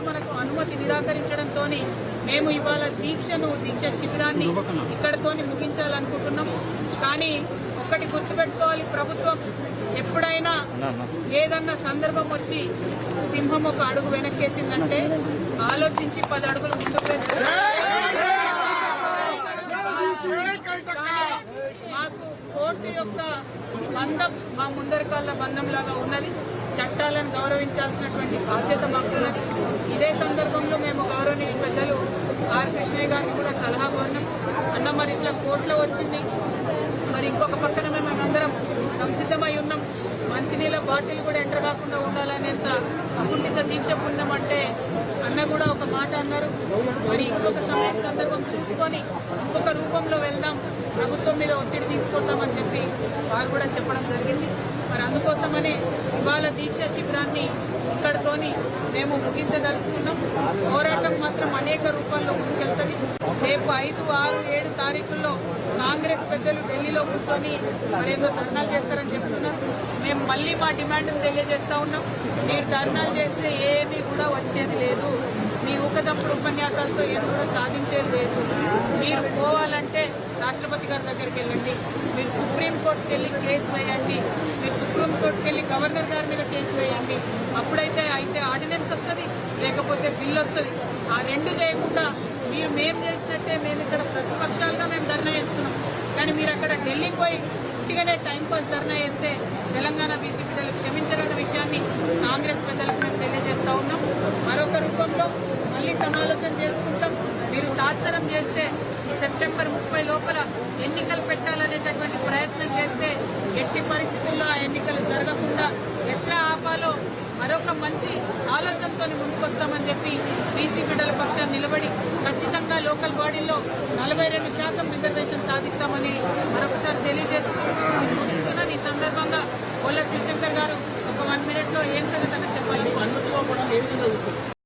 Court మనకు అనుమతి నిరాకరించడంతో మేము ఇవాళ దీక్షను దీక్ష శిబిరాన్ని ఇక్కడతోని ముగించాలనుకుంటున్నాం. కానీ ఒక్కటి గుర్తుపెట్టుకోవాలి ప్రభుత్వం ఎప్పుడైనా ఏదన్నా సందర్భం వచ్చి సింహం ఒక అడుగు వెనక్కేసిందంటే ఆలోచించి పది అడుగులు ముందుకు వేస్తారు. మాకు కోర్టు యొక్క బంధం మా ముందరి బంధం లాగా ఉన్నది. చట్టాలను గౌరవించాల్సినటువంటి బాధ్యత మాకున్నది. ఇదే సందర్భంలో మేము గౌరవనీయ పెద్దలు ఆర్ కృష్ణయ్య గారికి కూడా సలహా కోరినాం. అన్న మరి ఇట్లా కోర్టులో వచ్చింది. మరి ఇంకొక పక్కన మేము అందరం సంసిద్ధమై ఉన్నాం. మంచినీళ్ళ బాటిల్ కూడా ఎంటర్ కాకుండా ఉండాలనేంత అకుంఠిత దీక్ష పొందామంటే అన్న కూడా ఒక మాట అన్నారు. మరి ఇంకొక సమయం సందర్భం చూసుకొని ఇంకొక రూపంలో వెళ్దాం. ప్రభుత్వం మీద ఒత్తిడి తీసుకుందామని చెప్పి వారు కూడా చెప్పడం జరిగింది. మరి అందుకోసమనే ఇవాళ దీక్ష శిబిరాన్ని ఇక్కడతోని మేము ముగించదలుచుకున్నాం. పోరాటం మాత్రం అనేక రూపాల్లో ముందుకెళ్తుంది. రేపు ఐదు ఆరు ఏడు తారీఖుల్లో కాంగ్రెస్ పెద్దలు ఢిల్లీలో కూర్చొని మరేదో ధర్నాలు చేస్తారని చెప్తున్నారు. మేము మళ్ళీ మా డిమాండ్ తెలియజేస్తా ఉన్నాం. మీరు ధర్నాలు చేస్తే ఏమీ కూడా వచ్చేది లేదు. మీ ఊకదంపుడు ఉపన్యాసాలతో ఏమి కూడా సాధించేది లేదు. మీరు పోవాలంటే రాష్ట్రపతి గారి దగ్గరికి వెళ్ళండి. మీరు సుప్రీంకోర్టుకి వెళ్ళి కేసు వేయండి. మీరు తోటికెళ్ళి వెళ్ళి గవర్నర్ గారి మీద కేసు వేయండి. అప్పుడైతే అయితే ఆర్డినెన్స్ వస్తుంది లేకపోతే బిల్ వస్తుంది. ఆ రెండు చేయకుండా మీరు మేము చేసినట్టే మేము ఇక్కడ ప్రతిపక్షాలుగా మేము ధర్నా చేస్తున్నాం. కానీ మీరు అక్కడ ఢిల్లీకి పోయి ఉట్టిగానే టైంపాస్ ధర్నా చేస్తే తెలంగాణ బీసీ బిడ్డలు క్షమించరన్న విషయాన్ని కాంగ్రెస్ పెద్దలకు మేము తెలియజేస్తా ఉన్నాం. మరొక రూపంలో మళ్ళీ సమాలోచన చేసుకుంటాం. మీరు తాత్సరం చేస్తే ఈ సెప్టెంబర్ ముప్పై లోపల ఎన్నికలు పెట్టాలనేటటువంటి ప్రయత్నం చేస్తే ఎట్టి పరిస్థితుల్లో ఆ ఎన్నికలు జరగకుండా ఎట్లా ఆపాలో మరొక మంచి ఆలోచనతో ముందుకొస్తామని చెప్పి బీసీ బిడ్డల పక్షాన్ని నిలబడి ఖచ్చితంగా లోకల్ బాడీలో నలభై రెండు శాతం రిజర్వేషన్ సాధిస్తామని మరొకసారి తెలియజేస్తున్నాను ఈ సందర్భంగా కొల్ల శివశంకర్ గారు ఒక వన్ మినిట్లో ఏం కదా తనకు చెప్పాలి?